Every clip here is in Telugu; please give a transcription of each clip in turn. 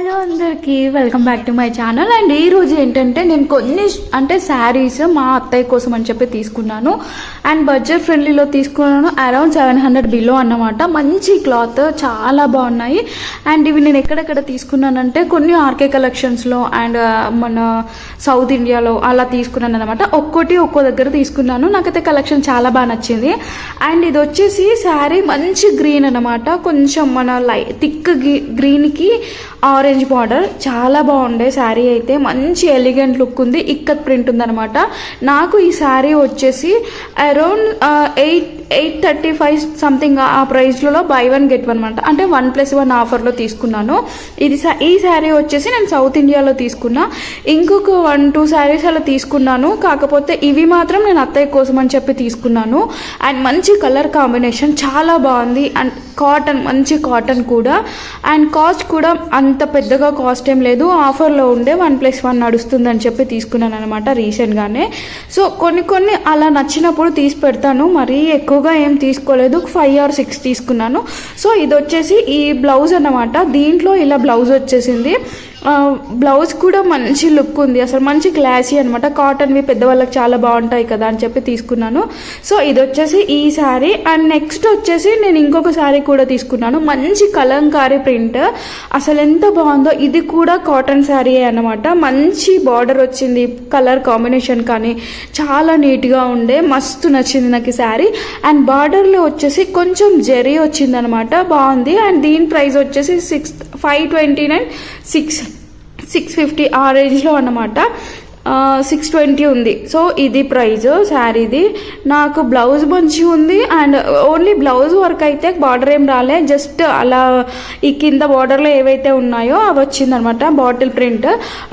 హలో అందరికీ welcome back to my channel. And ఈ రోజు ఏంటంటే నేను కొన్ని అంటే శారీస్ మా అత్తయ్య కోసం అని చెప్పి తీసుకున్నాను. అండ్ బడ్జెట్ ఫ్రెండ్లీలో తీసుకున్నాను. అరౌండ్ సెవెన్ హండ్రెడ్ బిలో అన్నమాట. మంచి క్లాత్ చాలా బాగున్నాయి. అండ్ ఇవి నేను ఎక్కడెక్కడ తీసుకున్నానంటే కొన్ని ఆర్కే కలెక్షన్స్లో అండ్ మన సౌత్ ఇండియాలో అలా తీసుకున్నాను అనమాట ఒక్కోటి ఒక్కో దగ్గర తీసుకున్నాను. నాకైతే కలెక్షన్ చాలా బాగా నచ్చింది. అండ్ ఇది వచ్చేసి శారీ మంచి గ్రీన్ అనమాట కొంచెం మన లై థిక్ గ్రీన్కి ఆరెంజ్ ఆరెంజ్ బార్డర్ చాలా బాగుండే. శారీ అయితే మంచి ఎలిగెంట్ లుక్ ఉంది. ఇక్కత్ ప్రింట్ ఉందనమాట నాకు ఈ శారీ వచ్చేసి around eight uh, eight thirty five something ఆ ప్రైస్లో బై వన్ గెట్ వన్ అనమాట అంటే వన్ ప్లస్ వన్ ఆఫర్లో తీసుకున్నాను. ఇది ఈ శారీ వచ్చేసి నేను సౌత్ ఇండియాలో తీసుకున్నా. ఇంకొక వన్ టూ శారీస్ అలా తీసుకున్నాను. కాకపోతే ఇవి మాత్రం నేను అత్తయ్య కోసం అని చెప్పి తీసుకున్నాను. అండ్ మంచి కలర్ కాంబినేషన్ చాలా బాగుంది. అండ్ కాటన్ మంచి కాటన్ కూడా. అండ్ కాస్ట్ కూడా అంత పెద్దగా కాస్ట్ ఏం లేదు. ఆఫర్లో ఉండే వన్ ప్లస్ వన్ నడుస్తుందని చెప్పి తీసుకున్నాను అనమాట రీసెంట్గానే సో కొన్ని కొన్ని అలా నచ్చినప్పుడు తీసి పెడతాను. మరీ ఎక్కువ ఎక్కువగా ఏం తీసుకోలేదు. ఫైవ్ ఆర్ సిక్స్ తీసుకున్నాను. సో ఇది వచ్చేసి ఈ బ్లౌజ్ అన్నమాట. దీంట్లో ఇలా బ్లౌజ్ వచ్చేసింది. బ్లౌజ్ కూడా మంచి లుక్ ఉంది. అసలు మంచి క్లాసీ అనమాట కాటన్వి పెద్దవాళ్ళకి చాలా బాగుంటాయి కదా అని చెప్పి తీసుకున్నాను. సో ఇది వచ్చేసి ఈ శారీ అండ్ నెక్స్ట్ వచ్చేసి నేను ఇంకొక శారీ కూడా తీసుకున్నాను. మంచి కలంకారీ ప్రింట్. అసలు ఎంత బాగుందో. ఇది కూడా కాటన్ శారీ అనమాట మంచి బార్డర్ వచ్చింది. కలర్ కాంబినేషన్ కానీ చాలా నీట్గా ఉండే. మస్తు నచ్చింది నాకు ఈ శారీ అండ్ బార్డర్లో వచ్చేసి కొంచెం జెరీ వచ్చిందనమాట బాగుంది. అండ్ దీని ప్రైస్ వచ్చేసి six five twenty nine six. Six fifty ఆ రేంజ్లో అన్నమాట. సిక్స్ ట్వంటీ ఉంది. సో ఇది ప్రైజ్ శారీది నాకు బ్లౌజ్ మంచిగా ఉంది అండ్ ఓన్లీ బ్లౌజ్ వర్క్ అయితే బార్డర్ ఏం రాలే. జస్ట్ అలా ఈ కింద బార్డర్లో ఏవైతే ఉన్నాయో అవి వచ్చిందనమాట బాటిల్ ప్రింట్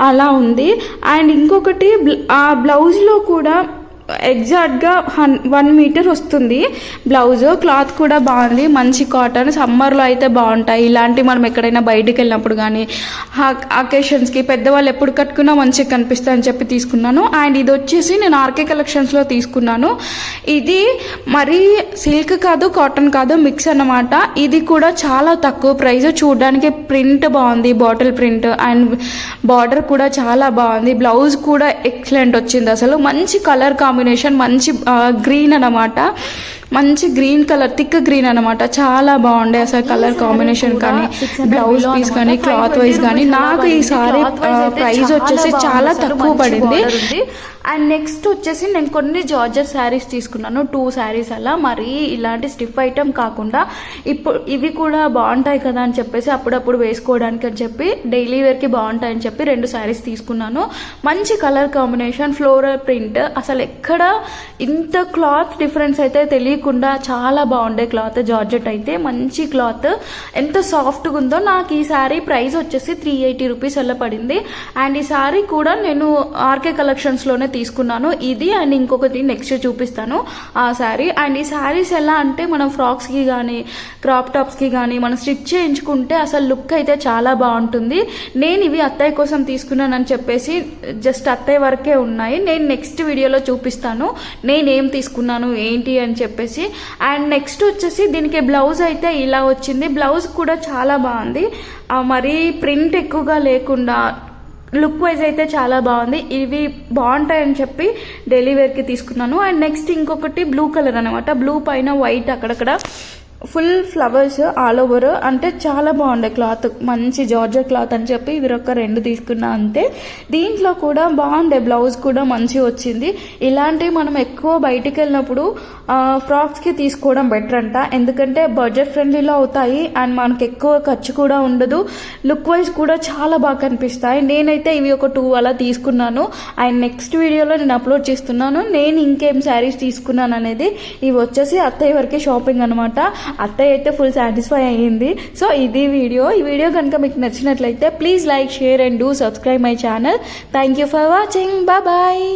అలా ఉంది. అండ్ ఇంకొకటి ఆ బ్లౌజ్లో కూడా ఎగ్జాక్ట్గా హన్ వన్ మీటర్ వస్తుంది. బ్లౌజ్ క్లాత్ కూడా బాగుంది. మంచి కాటన్. సమ్మర్లో అయితే బాగుంటాయి. ఇలాంటివి మనం ఎక్కడైనా బయటికి వెళ్ళినప్పుడు కానీ అకేషన్స్కి పెద్దవాళ్ళు ఎప్పుడు కట్టుకున్నా మంచిగా కనిపిస్తాయి అని చెప్పి తీసుకున్నాను. అండ్ ఇది వచ్చేసి నేను ఆర్కే కలెక్షన్స్లో తీసుకున్నాను. ఇది మరీ సిల్క్ కాదు కాటన్ కాదు మిక్స్ అన్నమాట. ఇది కూడా చాలా తక్కువ ప్రైస్ చూడడానికి ప్రింట్ బాగుంది బాటిల్ ప్రింట్. అండ్ బార్డర్ కూడా చాలా బాగుంది. బ్లౌజ్ కూడా ఎక్సలెంట్ వచ్చింది అసలు. మంచి కలర్ కాంబినేషన్ మంచి గ్రీన్ అన్నమాట. మంచి గ్రీన్ కలర్ థిక్ గ్రీన్ అన్నమాట. చాలా బాగుండే అసలు కలర్ కాంబినేషన్ కానీ బ్లౌజ్ పీస్ కానీ క్లాత్ వైజ్ కానీ నాకు ఈ సారీ ప్రైస్ వచ్చేసి చాలా తక్కువ పడింది. అండ్ నెక్స్ట్ వచ్చేసి నేను కొన్ని జార్జర్ శారీస్ తీసుకున్నాను. టూ శారీస్ అలా. మరీ ఇలాంటి స్టిఫ్ ఐటమ్ కాకుండా ఇప్పుడు ఇవి కూడా బాగుంటాయి కదా అని చెప్పేసి అప్పుడప్పుడు వేసుకోవడానికి అని చెప్పి డైలీ వేర్కి బాగుంటాయి అని చెప్పి రెండు శారీస్ తీసుకున్నాను. మంచి కలర్ కాంబినేషన్ ఫ్లోరల్ ప్రింట్ అసలు ఎక్కడ ఇంత క్లాత్ డిఫరెన్స్ అయితే తెలియకుండా చాలా బాగుండే క్లాత్ జార్జెట్ అయితే. మంచి క్లాత్ ఎంత సాఫ్ట్గా ఉందో నాకు ఈ శారీ ప్రైస్ వచ్చేసి త్రీ ఎయిటీ రూపీస్ అలా పడింది. అండ్ ఈ శారీ కూడా నేను ఆర్కే కలెక్షన్స్లోనే తీసుకున్నాను. ఇది అండ్ ఇంకొకటి నెక్స్ట్ చూపిస్తాను. ఆ శారీ. అండ్ ఈ శారీస్ ఎలా అంటే మనం ఫ్రాక్స్కి కానీ క్రాప్ టాప్స్కి కానీ మనం స్టిచ్ చేయించుకుంటే అసలు లుక్ అయితే చాలా బాగుంటుంది. నేను ఇవి అత్తయ్య కోసం తీసుకున్నానని చెప్పేసి జస్ట్ అత్తయ్య వరకే ఉన్నాయి. నేను నెక్స్ట్ వీడియోలో చూపిస్తాను. నేను ఏం తీసుకున్నాను ఏంటి అని చెప్పేసి. అండ్ నెక్స్ట్ వచ్చేసి దీనికి బ్లౌజ్ అయితే ఇలా వచ్చింది. బ్లౌజ్ కూడా చాలా బాగుంది. మరీ ప్రింట్ ఎక్కువగా లేకుండా లుక్ వైజ్ అయితే చాలా బాగుంది. ఇవి బాగుంటాయని చెప్పి డైలీ వేర్కి తీసుకున్నాను. అండ్ నెక్స్ట్ ఇంకొకటి బ్లూ కలర్ అనమాట బ్లూ పైన వైట్ అక్కడక్కడ. Full flowers all over. అంటే చాలా బాగుండే క్లాత్. మంచి జార్జర్ క్లాత్ అని చెప్పి ఇవి ఒక రెండు తీసుకున్నా అంతే. దీంట్లో కూడా బాగుండే బ్లౌజ్ కూడా మంచి వచ్చింది. ఇలాంటివి మనం ఎక్కువ బయటికి వెళ్ళినప్పుడు ఫ్రాక్స్కి తీసుకోవడం బెటర్ అంట. ఎందుకంటే బడ్జెట్ ఫ్రెండ్లీలో అవుతాయి అండ్ మనకి ఎక్కువ ఖర్చు కూడా ఉండదు. లుక్ వైజ్ కూడా చాలా బాగా కనిపిస్తాయి. నేనైతే ఇవి ఒక టూ అలా తీసుకున్నాను. అండ్ నెక్స్ట్ వీడియోలో నేను అప్లోడ్ చేస్తున్నాను. నేను ఇంకేం శారీస్ తీసుకున్నాను అనేది. ఇవి వచ్చేసి అత్తయ్య వరకే షాపింగ్ అనమాట అత్తయ్య అయితే ఫుల్ సాటిస్ఫై అయ్యింది. సో ఇది వీడియో ఈ వీడియో కనుక మీకు నచ్చినట్లయితే please like share and do subscribe my channel thank you for watching bye